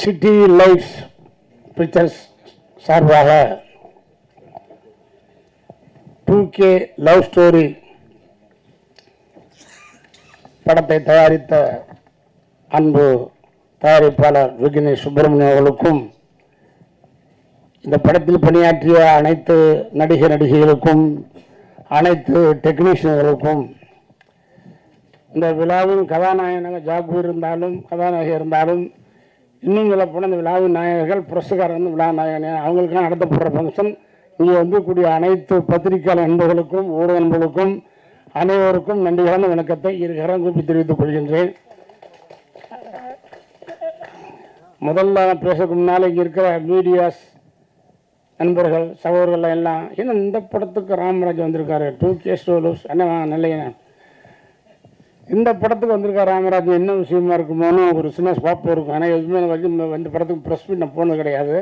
City life pictures சார்பாக two K love story படத்தை தயாரித்த அன்பு தயாரிப்பாளர் விக்னேஷ் சுப்பிரமணியம் அவர்களுக்கும் இந்த படத்தில் பணியாற்றிய அனைத்து நடிகை நடிகைகளுக்கும் அனைத்து டெக்னீஷியன்களுக்கும் இந்த விழாவின் கதாநாயகனாக ஜாக்கு இருந்தாலும் கதாநாயகி இருந்தாலும் இன்னும் சொல்ல போனால் இந்த விழாவின் நாயகர்கள் புரஸ்காரர் வந்து விழா நாயகன் அவங்களுக்கெல்லாம் நடத்தப்படுற ஃபங்க்ஷன் இங்கே வந்து கூடிய அனைத்து பத்திரிகையாளர் நண்பர்களுக்கும் ஊடக நண்பர்களுக்கும் அனைவருக்கும் நன்றி கலந்த வணக்கத்தை இருகரம் கூப்பி தெரிவித்துக் கொள்கின்றேன். முதல்ல நான் பேசக்கு முன்னால் இங்கே இருக்கிற மீடியாஸ் நண்பர்கள் சகோதரர்கள் எல்லாம் என்ன இந்த படத்துக்கு ராமராஜ் வந்திருக்காரு? டூ கே ஸ்டோலூஸ் என்ன நல்ல இந்த படத்துக்கு வந்திருக்கார் ராமராஜன் என்ன விஷயமா இருக்குமோன்னு ஒரு சின்ன ஸ்பாப் இருக்கும். ஆனால் எதுவுமே வந்து வரைக்கும் இந்த படத்துக்கு ப்ரெஸ் மீட் நான் போனது கிடையாது.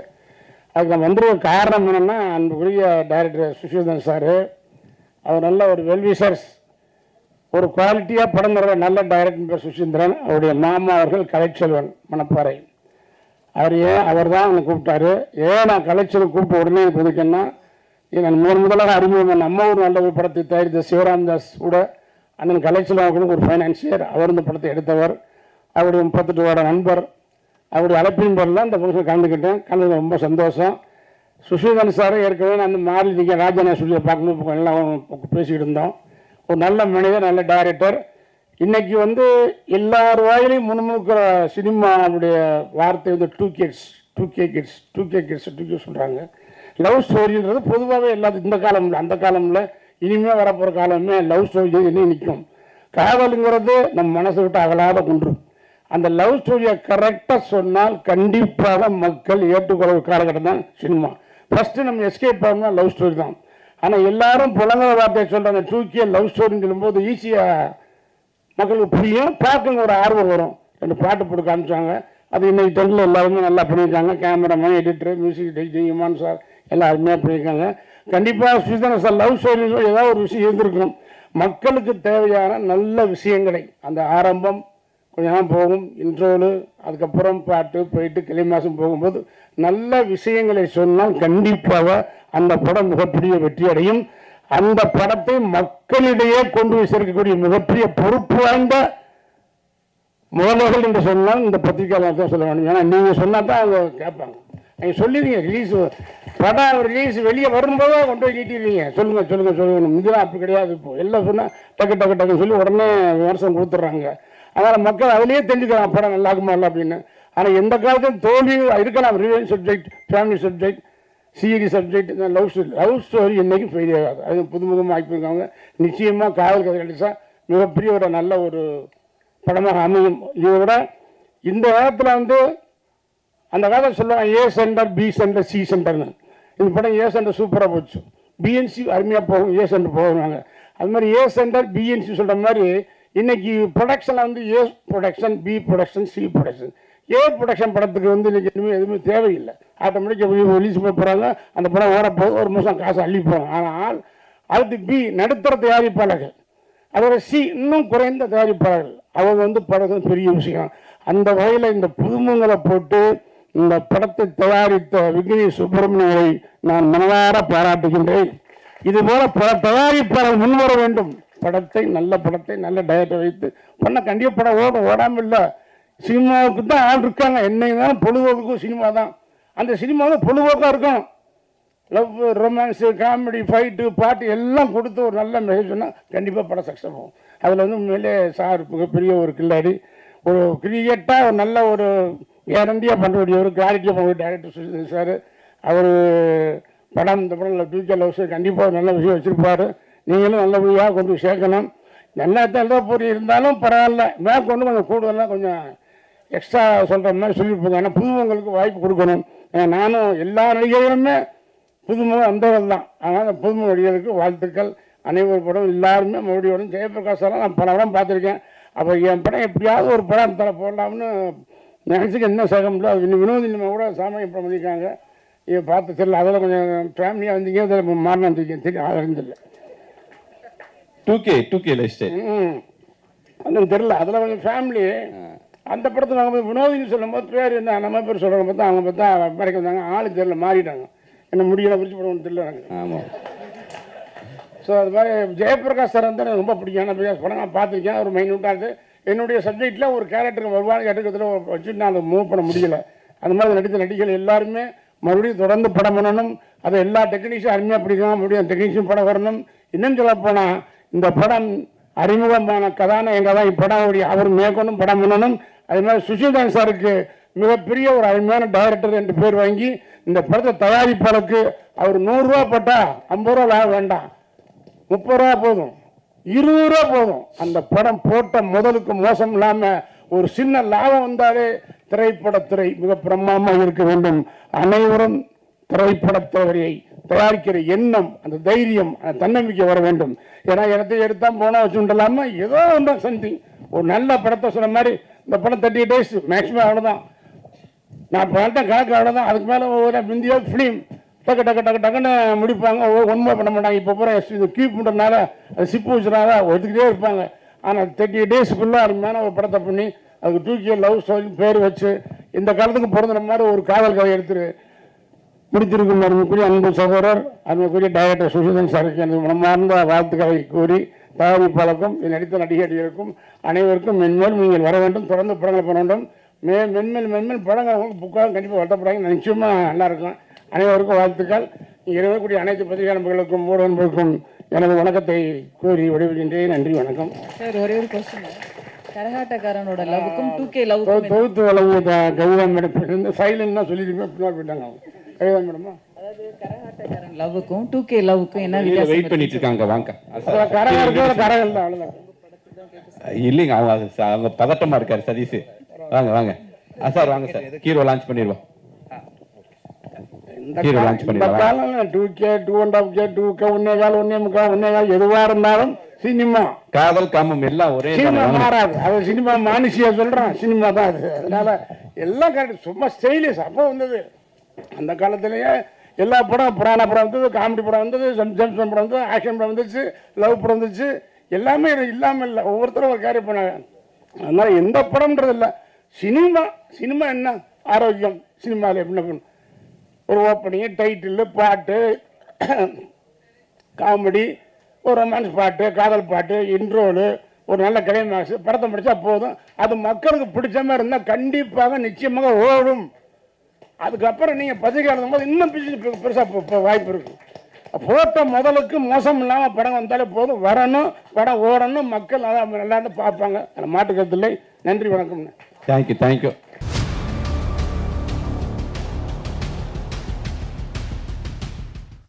அதுக்கு நான் வந்திருக்க காரணம் என்னென்னா அன்புக்குரிய டைரக்டர் சுஷிதன் சார் அவர் நல்ல ஒரு வெல்விசர்ஸ் ஒரு குவாலிட்டியாக படம் தர நல்ல டைரக்டர் சுஷீந்திரன். அவருடைய மாமா அவர்கள் கலைச்செல்வன் மணப்பாறை. அவர் ஏன் அவர் தான் என்னை கூப்பிட்டாரு. ஏன் நான் கலைச்செல்வன் கூப்பிட்ட உடனே எனக்கு ஒதுக்கன்னா நான் முதன் முதலாக அறிமுகம் நம்ம ஒரு நல்ல ஒரு படத்தை தயாரித்த சிவராம் தாஸ் கூட அண்ணன் கலெக்ஷன் அவர்களும் ஒரு ஃபைனான்சியர் அவர் இந்த படத்தை எடுத்தவர் அவருடைய முப்பத்தெட்டு வருட நண்பர் அவருடைய அழைப்பின் பேரில் அந்த ஃபங்க்ஷன் கலந்துக்கிட்டேன். கலந்து ரொம்ப சந்தோஷம். சுஷீதன் சார் ஏற்கனவே அந்த மாறி நீங்கள் ராஜனா சொல்லி பார்க்கணும் எல்லாம் பேசிக்கிட்டு இருந்தோம். ஒரு நல்ல மனிதர் நல்ல டைரக்டர் இன்றைக்கி வந்து எல்லார் வாயிலையும் முன்முழுக்கிற சினிமாவுடைய வார்த்தை வந்து two kids two K kids two K kids two K சொல்கிறாங்க லவ் ஸ்டோரின்றது பொதுவாகவே எல்லாத்துக்கும் இந்த காலம்ல அந்த காலமில் இனிமே வரப்போகிற காலமே லவ் ஸ்டோரி இன்னும் நிற்கும் காதலுங்கிறது நம்ம மனசை விட்டு அகலாத குன்று அந்த லவ் ஸ்டோரியை கரெக்டாக சொன்னால் கண்டிப்பாக மக்கள் ஏற்றுக்கொள்ள காலகட்டம் தான் சினிமா. ஃபஸ்ட்டு நம்ம எஸ்கேப் ஆகணும் லவ் ஸ்டோரி தான். ஆனால் எல்லாரும் புலங்கிற வார்த்தையை சொல்கிறாங்க தூக்கிய லவ் ஸ்டோரின்னு சொல்லும்போது ஈஸியாக மக்களுக்கு புரியும். பார்க்கணும் ஒரு ஆர்வம் வரும். ரெண்டு பாட்டு போட்டு காமிச்சாங்க. அது இன்றைக்கி தொழில் எல்லாருமே நல்லா பண்ணியிருக்காங்க. Cameraman editor music director Imman sir எல்லாம் அருமையாக பண்ணியிருக்காங்க. கண்டிப்பாக சுதன லவ் ஸ்டோரியில் ஏதாவது ஒரு விஷயம் இருந்திருக்கும். மக்களுக்கு தேவையான நல்ல விஷயங்களை அந்த ஆரம்பம் கொஞ்ச நேரம் போகும் இன்ட்ரோலு அதுக்கப்புறம் பாட்டு போயிட்டு கிளிமாசம் போகும்போது நல்ல விஷயங்களை சொன்னால் கண்டிப்பாக அந்த படம் மிகப்பெரிய வெற்றி அடையும். அந்த படத்தை மக்களிடையே கொண்டு போய் சேர்க்கக்கூடிய மிகப்பெரிய பொறுப்பு வாய்ந்த முதல்வர்கள் என்று சொன்னால் இந்த பத்திரிகையாளர் தான் சொல்ல வேண்டும். ஏன்னா நீங்கள் சொன்னால் தான் அவங்க கேட்பாங்க. நீங்கள் சொல்லிடுங்க ரிலீஸ் படம் ரிலீஸ் வெளியே வரும்போது கொண்டு போய் நீட்டிடுவீங்க சொல்லுங்கள் சொல்லுங்கள் சொல்லுங்கள் இதெல்லாம் அப்படி கிடையாது இப்போ. எல்லாம் சொன்னால் டக்கு டக்கு டக்குன்னு சொல்லி உடனே விமர்சனம் கொடுத்துட்றாங்க. அதனால் மக்கள் அதிலேயே தெரிஞ்சுக்கிறாங்க படம் நல்லா இருக்குமா இல்லை அப்படின்னு. ஆனால் எந்த காலத்தையும் தோல்வி இருக்கலாம். ரிவென்ஸ் சப்ஜெக்ட் ஃபேமிலி சப்ஜெக்ட் சிஇடி சப்ஜெக்ட் இந்த லவ் ஸ்டோரி லவ் ஸ்டோரி என்றைக்கும் ஃபெயில் ஆகாது. அது புதுமுகமாக ஆக்கியிருக்காங்க நிச்சயமாக காதல் கதை கிடைச்சா மிகப்பெரிய ஒரு நல்ல ஒரு படமாக அமையும். இதை விட இந்த நேரத்தில் வந்து அந்த காலத்தில் சொல்லுவாங்க A center B center C சென்டர்னு இந்த படம் ஏ சென்டர் சூப்பராக போச்சு. பிஎன்சி அருமையாக போகும் ஏ சென்டர் போகிறாங்க அது மாதிரி ஏ சென்டர் பிஎன்சி சொல்கிற மாதிரி இன்னைக்கு ப்ரொடக்ஷனில் வந்து A production B production C production A production படத்துக்கு வந்து இன்றைக்கி எதுவுமே எதுவுமே தேவையில்லை. ஆட்டோமேட்டிக்காக ரிலீஸ் பண்ண போகிறாங்க அந்த படம் ஓட போகுது ஒரு மாதம் காசு அள்ளி போகிறாங்க ஆனால் அடுத்து பி நடுத்தர தயாரிப்பாளர்கள் அதோட சி இன்னும் குறைந்த தயாரிப்பாளர்கள் அவங்க வந்து படம் பெரிய விஷயம். அந்த வகையில் இந்த புதுமங்களை போட்டு இந்த படத்தை தயாரித்த விக்னி சுப்பிரமணியரை நான் மனதார பாராட்டுகின்றேன். இதுபோல பல தயாரிப்பாளர் முன்வர வேண்டும். படத்தை நல்ல படத்தை நல்ல டயட்டை வைத்து. பண்ண கண்டிப்பாக படம் ஓடும் ஓடாமல் இல்லை. சினிமாவுக்கு தான் ஆள் இருக்காங்க. என்னை தான் பொழுதுபோக்குக்கும் சினிமா தான். அந்த சினிமா பொழுதுபோக்காக இருக்கும். லவ் ரொமான்ஸு காமெடி ஃபைட்டு பாட்டு எல்லாம் கொடுத்து ஒரு நல்ல மெசேஜ் சொன்னால் கண்டிப்பாக படம் சக்ஸஸ் ஆகும். அதில் வந்து உண்மையிலே சார் மிகப்பெரிய ஒரு கில்லாடி. ஒரு கிரியேட்டாக ஒரு நல்ல ஒரு கேரண்டியாக பண்ண ஒரு கிளாரிட்டியாக பண்ண டேரக்டர் சார் அவர் படம் இந்த படம் ஃபியூச்சர் லவ்ஸ் கண்டிப்பாக ஒரு நல்ல விஷயம் வச்சுருப்பார். நீங்களும் நல்லபடியாக கொண்டு சேர்க்கணும். நல்லா தான் பொறி இருந்தாலும் பரவாயில்ல. மேற்கொண்டு கொஞ்சம் கூடுதலாக கொஞ்சம் எக்ஸ்ட்ரா சொல்கிற மாதிரி சொல்லியிருப்பாங்க ஏன்னா புதுமுகங்களுக்கு வாய்ப்பு கொடுக்கணும். நானும் எல்லா நடிகர்களுமே புதுமுக அந்தவர்கள் தான். அதனால் புதுமுக நடிகர்களுக்கு வாழ்த்துக்கள். அனைவரும் படம் எல்லாருமே மறுபடியும் வரும். ஜெயபிரகாஷ் நான் பல படம் பார்த்துருக்கேன். அப்போ என் படம் எப்படியாவது ஒரு படம் தர போடலாம்னு நினச்சிக்க என்ன சேகம் இல்லை அது இன்னும் வினோதி நம்ம கூட சாமி படம் பண்ணியிருக்காங்க இதை பார்த்து தெரியல அதில் கொஞ்சம் ஃபேமிலியாக வந்தீங்க அதில் மாறினா தெரியும் தெரியும் அது அறிஞ்சில்லை two K two K life style ம். அது தெரியல அதில் கொஞ்சம் ஃபேமிலி அந்த படத்தில் நாங்கள் வினோதின்னு சொல்லும்போது பேர் என்ன நம்ம பேர் சொல்கிறவங்க பார்த்தா அவங்க பார்த்தா மறைக்க வந்தாங்க ஆளு தெரியல மாறிட்டாங்க. என்ன முடியல பிடிச்சி போடுவோம் தெரியல ஆமாம் ஸோ அது மாதிரி ஜெயபிரகாஷ் சார் வந்து எனக்கு ரொம்ப பிடிக்கும். ஏன்னா பிகாஸ் படம் நான் பார்த்துருக்கேன் ஒரு மைனூட்டாக இருக்குது என்னுடைய சப்ஜெக்டில் ஒரு கேரக்டருக்கு வருவான எடுக்கிறதுல வச்சுட்டு நான் அதை மூவ் பண்ண முடியல. அந்த மாதிரி நடித்த நடிகர்கள் எல்லாருமே மறுபடியும் தொடர்ந்து படம் பண்ணணும். அதை எல்லா டெக்னீஷியும் அருமையாக பிடிக்கணும். மறுபடியும் டெக்னீஷியன் படம் வரணும். இன்னும் சொல்லப்போனால் இந்த படம் அறிமுகமான கதாநாயகங்க தான் இப்படம் ஓடி அவர் மேற்கொண்டும் படம் பண்ணணும். அதே மாதிரி சுஷில்தான் சாருக்கு மிகப்பெரிய ஒரு அருமையான டைரக்டர் என்று பேர் வாங்கி இந்த படத்தை தயாரிப்பாளருக்கு அவர் நூறுரூவா போட்டால் ஐம்பது ரூபா லாபம் வேண்டாம். முப்பது ரூபா போதும். இருபது ரூபா போதும். அந்த படம் போட்ட முதலுக்கு மோசம் இல்லாம ஒரு சின்ன லாபம் வந்தாலே திரைப்படத்துறை மிக பிரம்மாண்டமாக இருக்க வேண்டும். அனைவரும் திரைப்படத்துறையை தயாரிக்கிற எண்ணம் அந்த தைரியம் அந்த தன்னம்பிக்கை வர வேண்டும். ஏன்னா இடத்தை எடுத்தால் போனால் வச்சுட்டலாம ஏதோ ஒன்று சம்திங் ஒரு நல்ல படத்தை சொன்ன மாதிரி இந்த படம் தேர்ட்டி டேஸ் மேக்ஸிமம் அவ்வளோதான் நான் பார்த்தா கணக்கு அவ்வளோதான் அதுக்கு மேலே ஒவ்வொரு இந்தியா ஃபிலிம் டக்கு டக்கு டக்கு டக்குன்னு முடிப்பாங்க. ஒன்றுமே பண்ண மாட்டாங்க. இப்போ பூரா இது கீப் பண்ணுறதுனால அது சிப்பு வச்சுனால ஒத்துக்கிட்டே இருப்பாங்க. ஆனால் தேர்ட்டி டேஸ்க்குள்ளே அருமையான ஒரு படத்தை பண்ணி அதுக்கு தூக்கிய லவ் ஸ்டோரி பேர் வச்சு இந்த காலத்துக்கு பிறந்த மாதிரி ஒரு காதல் கதை எடுத்துரு முடித்திருக்கும் அருமைக்குரிய அன்பு சகோதரர் அருமைக்குரிய டைரக்டர் சுஷிதன் சாருக்கு எனது மனமார்ந்த வாழ்த்துக்களை கூறி தயாரிப்பாளருக்கும் இதில் நடித்த நடிகர்களுக்கும் அனைவருக்கும் மென்மேல் நீங்கள் வர வேண்டும் தொடர்ந்து படங்கள் பண்ண வேண்டும். மே மென்மேல் மென்மேல் படங்கள் புக்காக கண்டிப்பாக வருத்தப்படாங்க நிச்சயமாக நல்லா இருக்கும். அனைவருக்கும் வாழ்த்துக்கள். இங்கே இருக்கக்கூடிய அனைத்து பத்திரிகை நண்பர்களுக்கும் ஊடக நண்பர்களுக்கும் எனது வணக்கத்தை கூறி விடைபெறுகின்றேன். நன்றி வணக்கம். சார் ஒரே ஒரு கொஸ்டின் கரகாட்டக்காரனோட லவ்வுக்கும் டூ கே லவ்வுக்கும் தொகுத்து த- கவிதா மேடம் சைலண்ட் தான் சொல்லியிருக்கேன் பின்னாடி போயிட்டாங்க மேடமா? கரகாட்டக்காரன் லவ்வுக்கும் டூ கே லவ்வுக்கும் என்ன வெயிட் பண்ணிட்டு இருக்காங்க வாங்க. கரகம் தான் அவ்வளோதான் இல்லைங்க அவங்க அவங்க பதட்டமா இருக்காரு சதீஷ். வாங்க வாங்க. ஆ சார் வாங்க சார். ஹீரோ லான்ச் பண்ணிடுவோம். இந்த. காலம் two K two and half K two K ஒன்னே கால் ஒன்னே முக்கால் ஒன்னே கால் எதுவாக இருந்தாலும் சினிமா. காதல் காமம் எல்லாம் ஒரே சினிமா? மாறாது. அது சினிமா மானுஷியா சொல்றான். சினிமா தான் அது. அதனால எல்லாம் கரெக்ட் சும்மா ஸ்டைலிஷ் அப்போ வந்தது. அந்த காலத்திலேயே எல்லா படம் புராண படம் வந்தது காமெடி படம் வந்தது ஜெம்ஸ் படம் வந்தது ஆக்ஷன் படம் வந்துச்சு லவ் படம் வந்துச்சு. எல்லாமே இல்லாமல் இல்லை. ஒவ்வொருத்தரும் ஒரு காரியம் பண்ணாங்க. அதனால எந்த படம்ன்றது இல்லை. சினிமா சினிமா என்ன? ஆரோக்கியம். சினிமாவில் என்ன பண்ணும் ஒரு ஓப்பனிங் டைட்டில் பாட்டு காமெடி ஒரு ரொமான்ஸ் பாட்டு காதல் பாட்டு இன்ட்ரோலு ஒரு நல்ல கிளைமேக்ஸ் படத்தை முடித்தா போதும். அது மக்களுக்கு பிடிச்ச மாதிரி இருந்தால் கண்டிப்பாக நிச்சயமாக ஓடும். அதுக்கப்புறம் நீங்கள் பத்திரிக்கை போது இன்னும் பெருசாக வாய்ப்பு இருக்குது போட்ட முதலுக்கு மோசம் இல்லாமல் படம் வந்தாலே போதும். வரணும் படம் ஓடணும் மக்கள் நல்லா நல்லா இருந்து பார்ப்பாங்க. அதில் மாட்டுக்கருத்து இல்லை. நன்றி வணக்கம்ண்ணே. Thank you thank you